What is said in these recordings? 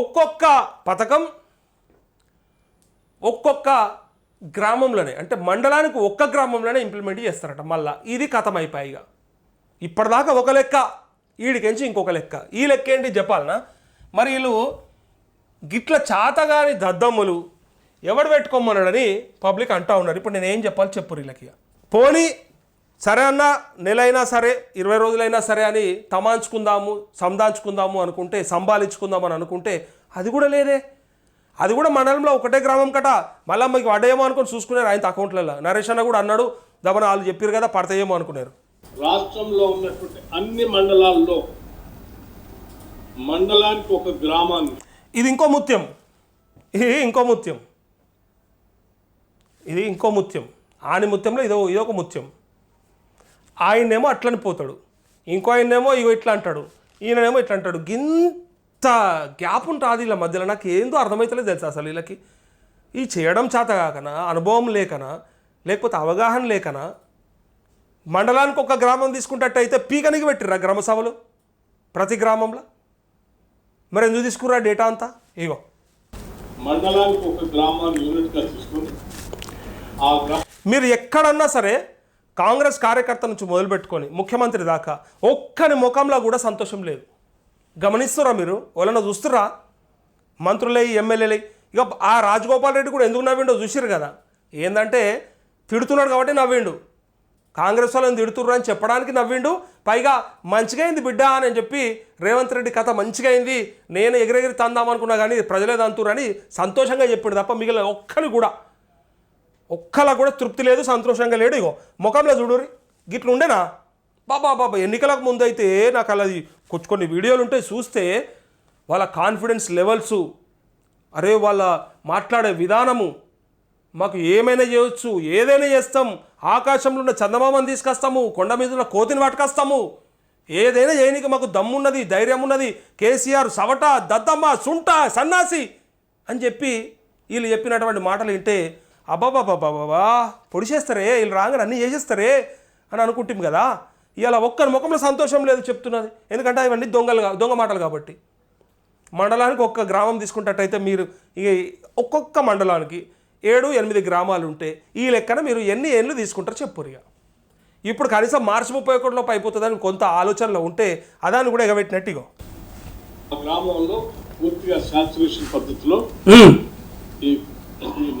ఒక్కొక్క పథకం ఒక్కొక్క గ్రామంలోనే అంటే మండలానికి ఒక్క గ్రామంలోనే ఇంప్లిమెంట్ చేస్తారట మళ్ళా. ఇది కథం అయిపోయిగా ఇప్పటిదాకా ఒక లెక్క వీడికించి ఇంకొక లెక్క. ఈ లెక్క ఏంటి చెప్పాలనా మరి వీళ్ళు గిట్ల చాతగాని దద్దమ్ములు ఎవడు పెట్టుకోమన్నాడని పబ్లిక్ అంటూ ఉన్నారు. ఇప్పుడు నేను ఏం చెప్పాలి చెప్పు వీళ్ళకి పోనీ సరే అన్న నెల అయినా సరే ఇరవై రోజులైనా సరే అని తమాంచుకుందాము సందాంచుకుందాము అనుకుంటే సంభాలించుకుందాము అని అనుకుంటే అది కూడా లేదే. అది కూడా మండలంలో ఒకటే గ్రామం కట. మళ్ళీ మీకు పడ్డాయేమో అనుకుని చూసుకున్నారు ఆయన అకౌంట్లలో. నరేష్ అన్న కూడా అన్నాడు దమన వాళ్ళు చెప్పారు కదా పడతాయేమో అనుకున్నారు. రాష్ట్రంలో ఉన్నటువంటి అన్ని మండలాల్లో మండలానికి ఒక గ్రామాన్ని. ఇది ఇంకో ముత్యం. ఇది ఇంకో ముత్యం. ఇది ఇంకో ముత్యం. ఆని ముత్యంలో ఇదో ఇదొక ముత్యం. ఆయన్నేమో అట్లని పోతాడు. ఇంకో ఆయన్నేమో ఇగో ఇట్లా అంటాడు. ఈయననేమో ఇట్లా అంటాడు. గింత గ్యాప్ ఉంటుంది వీళ్ళ మధ్యలో. నాకు ఏందో అర్థమవుతలేదు తెలుసా అసలు వీళ్ళకి? ఈ చేయడం చేత కాకనా? అనుభవం లేకనా? లేకపోతే అవగాహన లేకనా? మండలానికి ఒక గ్రామం తీసుకుంటట్టయితే పీకనికి పెట్టిర్రా గ్రామ సభలు? ప్రతి గ్రామంలో? మరి ఎందుకు తీసుకురా డేటా అంతా? ఇగో. మండలానికి ఒక గ్రామాన్ని యూనిట్గా తీసుకొని మీరు ఎక్కడన్నా సరే కాంగ్రెస్ కార్యకర్త నుంచి మొదలుపెట్టుకొని ముఖ్యమంత్రి దాకా ఒక్కని ముఖంలో కూడా సంతోషం లేదు. గమనిస్తురా మీరు? వాళ్ళని చూస్తురా మంత్రులై ఎమ్మెల్యేలై. ఇక ఆ రాజగోపాల్ రెడ్డి కూడా ఎందుకు నవ్విండో చూసిరు కదా. ఏంటంటే తిడుతున్నాడు కాబట్టి నవ్విండు. కాంగ్రెస్ వాళ్ళని తిడుతుర్రు అని చెప్పడానికి నవ్విండు. పైగా మంచిగా అయింది బిడ్డ అని చెప్పి రేవంత్ రెడ్డి కథ మంచిగా అయింది. నేను ఎగిరెగిరి తందామనుకున్నా కానీ ప్రజలే తంతురు అని సంతోషంగా చెప్పాడు తప్ప మిగిలిన ఒక్కని కూడా ఒక్కలా కూడా తృప్తి లేదు సంతోషంగా లేడు. ఇగో ముఖంలో చూడురి గిట్ల ఉండేనా? బాబా బాబా ఎన్నికలకు ముందైతే నాకు అలా కొంచెం కొన్ని వీడియోలు ఉంటాయి చూస్తే వాళ్ళ కాన్ఫిడెన్స్ లెవెల్స్ అరే వాళ్ళ మాట్లాడే విధానము మాకు ఏమైనా చేయొచ్చు ఏదైనా చేస్తాం ఆకాశంలో ఉన్న చందమామని తీసుకొస్తాము కొండ మీద ఉన్న కోతిని పట్టుకొస్తాము ఏదైనా చేయనికి మాకు దమ్మున్నది ధైర్యం ఉన్నది కేసీఆర్ సవట దద్దమ్మ సుంట సన్నాసి అని చెప్పి వీళ్ళు చెప్పినటువంటి మాటలు వింటే అబ్బాబాబాబాబా పొడిచేస్తారే వీళ్ళు రాగానే అన్నీ చేసేస్తారే అని అనుకుంటాం కదా. ఇవాళ ఒక్కరి ముఖంలో సంతోషం లేదు చెప్తున్నది. ఎందుకంటే అవన్నీ దొంగలు దొంగ మాటలు కాబట్టి. మండలానికి ఒక్క గ్రామం తీసుకున్నట్టయితే మీరు ఇక ఒక్కొక్క మండలానికి ఏడు ఎనిమిది గ్రామాలు ఉంటే ఈ లెక్కన మీరు ఎన్ని ఏళ్ళు తీసుకుంటారో చెప్పురు ఇక. ఇప్పుడు కనీసం మార్చి ముప్పై ఒకటిలోపు అయిపోతుందని కొంత ఆలోచనలో ఉంటే అదాన్ని కూడా ఎగబెట్టినట్టు ఇగో. గ్రామంలో పూర్తిగా శాచురేషన్ పద్ధతిలో ఈ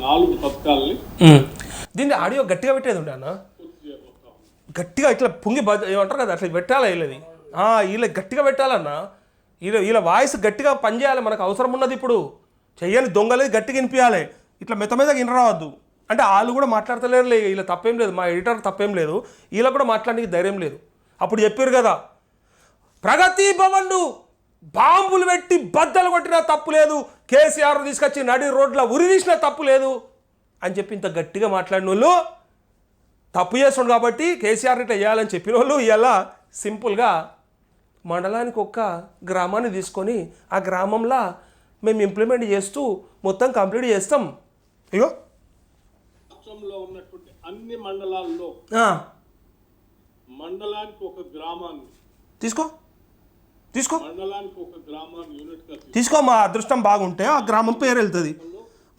నాలుగు పథకాలని దీన్ని ఆడియో గట్టిగా పెట్టేది ఉండే అన్న? గట్టిగా ఇట్లా పొంగి ఏమంటారు కదా అట్లా పెట్టాలి వీళ్ళది వీళ్ళ గట్టిగా పెట్టాలన్న? వీళ్ళ వీళ్ళ వాయిస్ గట్టిగా పనిచేయాలి మనకు అవసరం ఉన్నది ఇప్పుడు. చెయ్యని దొంగలేదు గట్టిగా వినిపించాలి ఇట్లా మెత్త మీద వినరావద్దు. అంటే వాళ్ళు కూడా మాట్లాడతలేరు లే వీళ్ళ తప్పేం లేదు. మా ఎడిటర్ తప్పేం లేదు. వీళ్ళకి కూడా మాట్లాడడానికి ధైర్యం లేదు. అప్పుడు చెప్పారు కదా ప్రగతి భవన్ను బాంబులు పెట్టి బద్దలు కొట్టినా తప్పు లేదు. కేసీఆర్ తీసుకొచ్చి నడి రోడ్ల ఉరి తీసినా తప్పు లేదు అని చెప్పి ఇంత గట్టిగా మాట్లాడిన వాళ్ళు. తప్పు చేస్తుండు కాబట్టి కేసీఆర్ ఇట్లా చేయాలని చెప్పిన వాళ్ళు. ఇలా సింపుల్గా మండలానికి ఒక్క గ్రామాన్ని తీసుకొని ఆ గ్రామంలో మేము ఇంప్లిమెంట్ చేస్తూ మొత్తం కంప్లీట్ చేస్తాం. ఇగో. ఉన్నటువంటి అన్ని మండలాల్లో మండలానికి ఒక గ్రామాన్ని తీసుకో. తీసుకో. తీసుకో. మా అదృష్టం బాగుంటే ఆ గ్రామం పేరు వెళ్తుంది.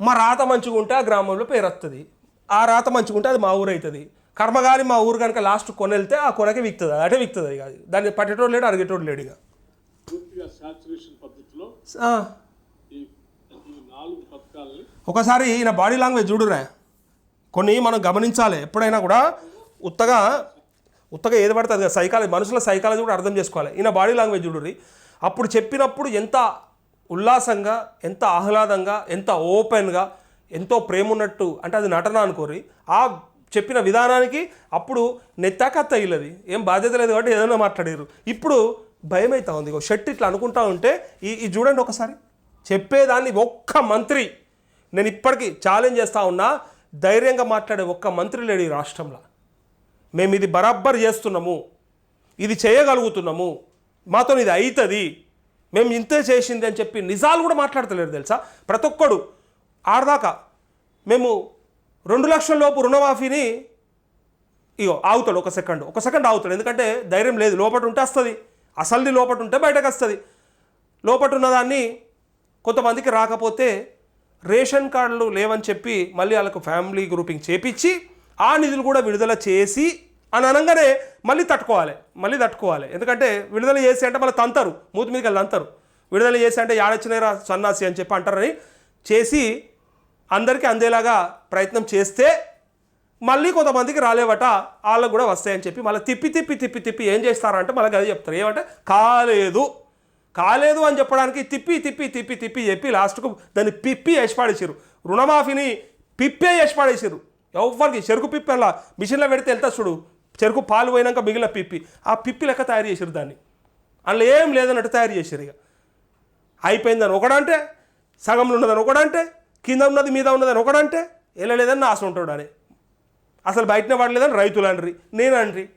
మా రాత మంచిగా ఉంటే ఆ గ్రామంలో పేరు వస్తుంది. ఆ రాత మంచిగా ఉంటే అది మా ఊరు అవుతుంది. కర్మగారి మా ఊరు కనుక లాస్ట్ కొన వెళ్తే ఆ కొనకే విక్తుంది. అటే విక్తుంది ఇక. అది దాన్ని పట్టేటోడు లేడు అడిగేటోడు లేడు ఇక. ఒకసారి ఈయన బాడీ లాంగ్వేజ్ చూడురా. కొన్ని మనం గమనించాలి. ఎప్పుడైనా కూడా ఉత్తగా ఉత్తగా ఏది పడుతుంది కదా. సైకాలజీ మనుషుల సైకాలజీ కూడా అర్థం చేసుకోవాలి. ఈయన బాడీ లాంగ్వేజ్ చూడుర్రి అప్పుడు చెప్పినప్పుడు ఎంత ఉల్లాసంగా ఎంత ఆహ్లాదంగా ఎంత ఓపెన్గా ఎంతో ప్రేమ ఉన్నట్టు అంటే అది నటన అనుకోరి ఆ చెప్పిన విధానానికి అప్పుడు నెత్తాకత్త ఇల్లది. ఏం బాధ్యత లేదు కాబట్టి ఏదైనా మాట్లాడారు ఇప్పుడు భయం అవుతా ఉంది షర్ట్ ఇట్లా అనుకుంటా ఉంటే ఈ ఈ చూడండి ఒకసారి. చెప్పేదాన్ని ఒక్క మంత్రి. నేను ఇప్పటికీ ఛాలెంజ్ చేస్తూ ఉన్నా ధైర్యంగా మాట్లాడే ఒక్క మంత్రి లేడు ఈ రాష్ట్రంలో. మేము ఇది బరాబ్బర్ చేస్తున్నాము ఇది చేయగలుగుతున్నాము మాతో ఇది అవుతుంది మేము ఇంతే చేసింది అని చెప్పి నిజాలు కూడా మాట్లాడతలేరు తెలుసా? ప్రతి ఒక్కడు ఆడదాకా మేము రెండు లక్షల లోపు రుణమాఫీని ఇగో ఆగుతాడు ఒక సెకండ్ ఒక సెకండ్ ఆగుతాడు. ఎందుకంటే ధైర్యం లేదు లోపట ఉంటే వస్తుంది అసలుది లోపట ఉంటే బయటకు వస్తుంది. లోపట ఉన్నదాన్ని కొంతమందికి రాకపోతే రేషన్ కార్డులు లేవని చెప్పి మళ్ళీ వాళ్ళకు ఫ్యామిలీ గ్రూపింగ్ చేపించి ఆ నిధులు కూడా విడుదల చేసి అని అనగానే మళ్ళీ తట్టుకోవాలి మళ్ళీ తట్టుకోవాలి. ఎందుకంటే విడుదల చేసి అంటే మళ్ళీ తంతారు మూతి మీదకి వెళ్ళి అంతరు విడుదల చేసి అంటే యాడొచ్చినరా సన్నాసి అని చెప్పి అంటారని చేసి అందరికీ అందేలాగా ప్రయత్నం చేస్తే మళ్ళీ కొంతమందికి రాలేవట వాళ్ళకు కూడా వస్తాయని చెప్పి మళ్ళీ తిప్పి తిప్పి తిప్పి తిప్పి ఏం చేస్తారంటే మళ్ళీ అది చెప్తారు. ఏమంటే కాలేదు కాలేదు అని చెప్పడానికి తిప్పి తిప్పి తిప్పి తిప్పి చెప్పి లాస్ట్కు దాన్ని పిప్పి యశపాడేసారు రుణమాఫీని పిప్పే యశపాడేసారు ఎవరికి చెరుకు పిప్పి అలా మిషన్లో పెడితే వెళ్తా చూడు. చెరుకు పాలు పోయినాక మిగిలిన పిప్పి. ఆ పిప్పి లెక్క తయారు చేసారు దాన్ని. అందులో ఏం లేదన్నట్టు తయారు చేశారు ఇక. అయిపోయిందని ఒకడంటే సగంలో ఉన్నదని ఒకడంటే కింద ఉన్నది మీద ఉన్నదని ఒకడంటే వెళ్ళలేదని ఆశ ఉంటాడు అని అసలు బయటనే వాడలేదని రైతులు అండ్రి నేనండ్రి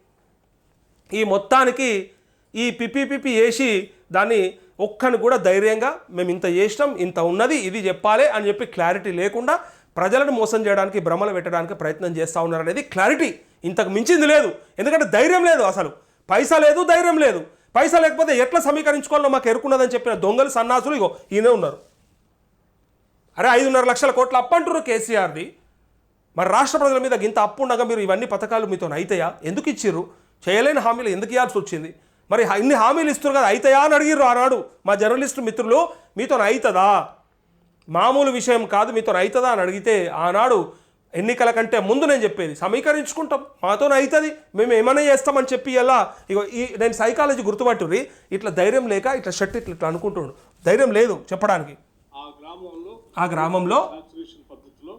ఈ మొత్తానికి ఈ పిప్పి పిప్పి వేసి దాన్ని ఒక్కని కూడా ధైర్యంగా మేము ఇంత చేసినాం ఇంత ఉన్నది ఇది చెప్పాలి అని చెప్పి క్లారిటీ లేకుండా ప్రజలను మోసం చేయడానికి భ్రమలు పెట్టడానికి ప్రయత్నం చేస్తూ ఉన్నారు అనేది క్లారిటీ ఇంతకు మించింది లేదు. ఎందుకంటే ధైర్యం లేదు అసలు. పైసా లేదు ధైర్యం లేదు. పైసా లేకపోతే ఎట్లా సమీకరించుకోవాలో మాకు ఎరుకున్నదని చెప్పిన దొంగలు సన్నాసులు ఇగో ఈయనే ఉన్నారు. అరే ఐదున్నర లక్షల కోట్ల అప్పు అంటున్నారు కేసీఆర్ది. మరి రాష్ట్ర ప్రజల మీద ఇంత అప్పు ఉండగా మీరు ఇవన్నీ పథకాలు మీతో అవుతాయా ఎందుకు ఇచ్చిర్రు? చేయలేని హామీలు ఎందుకు ఇవ్వాల్సి వచ్చింది? మరి ఇన్ని హామీలు ఇస్తున్నారు కదా అయితాయా అని అడిగిర్రు ఆనాడు మా జర్నలిస్టు మిత్రులు. మీతో అవుతుందా మామూలు విషయం కాదు మీతో అవుతుందా అని అడిగితే ఆనాడు ఎన్నికల కంటే ముందు నేను చెప్పేది సమీకరించుకుంటాం మాతో అవుతుంది మేము ఏమైనా చేస్తామని చెప్పి ఎలా? ఇగో ఈ నేను సైకాలజీ గుర్తుపట్టుర్రి ఇట్లా ధైర్యం లేక ఇట్లా షర్ట్ ఇట్లా ఇట్లా అనుకుంటుండు ధైర్యం లేదు చెప్పడానికి. ఆ గ్రామంలో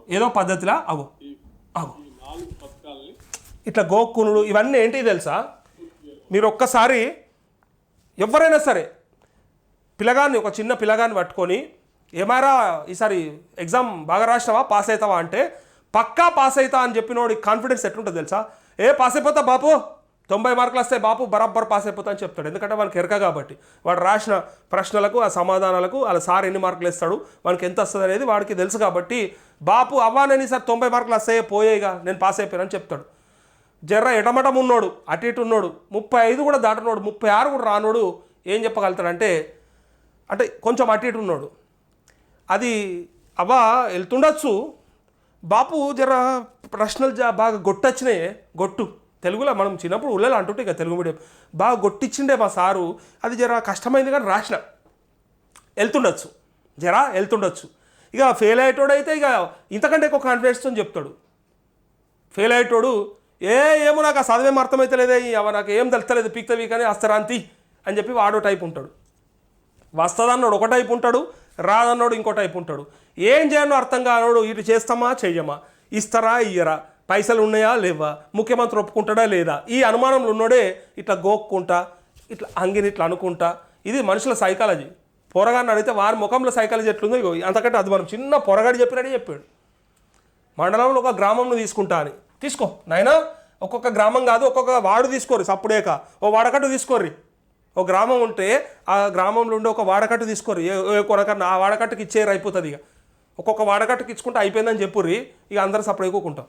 ఏదో పద్ధతిలా నాలుగు పథకాలని ఇట్లా గోక్కునుడు ఇవన్నీ ఏంటి తెలుసా? మీరు ఒక్కసారి ఎవరైనా సరే పిల్లగాన్ని ఒక చిన్న పిల్లగాన్ని పట్టుకొని ఏమారా ఈసారి ఎగ్జామ్ బాగా రాసినావా? పాస్ అవుతావా అంటే పక్కా పాస్ అవుతా అని చెప్పినోడి కాన్ఫిడెన్స్ ఎట్లుంటుంది తెలుసా? ఏ పాస్ అయిపోతా బాపు? తొంభై మార్కులు వస్తాయి బాపు బరాబర్ పాస్ అయిపోతా అని చెప్తాడు. ఎందుకంటే వానికి ఎరక కాబట్టి. వాడు రాసిన ప్రశ్నలకు ఆ సమాధానాలకు వాళ్ళ సార్ ఎన్ని మార్కులు ఇస్తాడు వానికి ఎంత వస్తుంది అనేది వాడికి తెలుసు కాబట్టి బాపు అవ్వా నేను సార్ తొంభై మార్కులు వస్తాయే పోయేగా నేను పాస్ అయిపోయానని చెప్తాడు. జర్ర ఎటమటం ఉన్నోడు అటు ఇటు ఉన్నోడు ముప్పై ఐదు కూడా దాటనోడు ముప్పై ఆరు కూడా రానోడు ఏం చెప్పగలుగుతాడంటే అంటే కొంచెం అటు ఇటు ఉన్నాడు. అది అవ్వ వెళ్తుండొచ్చు. బాపు జర ప్రశ్నలు జా బాగా గొట్టొచ్చినాయే. గొట్టు. తెలుగులో మనం చిన్నప్పుడు ఊళ్ళో అంటుంటే ఇక తెలుగు మీడియం. బాగా గొట్టిచ్చిండే మా సారు. అది జర కష్టమైంది కానీ రాసిన. వెళ్తుండొచ్చు. జరా వెళ్తుండొచ్చు. ఇక ఫెయిల్ అయ్యేటోడైతే ఇక ఇంతకంటే ఎక్కువ కాన్ఫిడెన్స్తో చెప్తాడు. ఫెయిల్ అయ్యేటోడు ఏ ఏమో నాకు ఆ చదివేం అర్థమైతలేదే అవ నాకు ఏం తెలుస్తలేదు పీక్తవి కానీ అస్తరాంతి అని చెప్పి వాడో టైప్ ఉంటాడు. వస్తుందన్నోడు ఒక టైప్ ఉంటాడు. రాదన్నోడు ఇంకో టైప్ ఉంటాడు. ఏం చేయనో అర్థం కానోడు ఇటు చేస్తామా చెయ్యమా ఇస్తారా ఇయ్యరా? పైసలు ఉన్నాయా లేవా? ముఖ్యమంత్రి ఒప్పుకుంటాడా లేదా? ఈ అనుమానంలో ఉన్నోడే ఇట్లా గోక్కుంటా ఇట్లా అంగిని ఇట్లా అనుకుంటా. ఇది మనుషుల సైకాలజీ. పొరగాన్ని అడిగితే వారి ముఖంలో సైకాలజీ ఎట్లుందో అంతకంటే అది మనం చిన్న పొరగాడు చెప్పినట్టే చెప్పాడు. మండలంలో ఒక గ్రామంను తీసుకుంటా అని. తీసుకో నాయనా. ఒక్కొక్క గ్రామం కాదు ఒక్కొక్క వాడు తీసుకోరు సప్పుడేక. ఓ వాడకట్టు తీసుకోర్రి. ఒక గ్రామం ఉంటే ఆ గ్రామంలో ఉండే ఒక వాడకట్టు తీసుకోరు. ఏ కొనకన్నా ఆ వాడకట్టుకి ఇచ్చేరు అయిపోతుంది ఇక. ఒక్కొక్క వాడకట్టుకి ఇచ్చుకుంటే అయిపోయిందని చెప్పుర్రి ఇక అందరూ సపరేట్ కూకుంటాం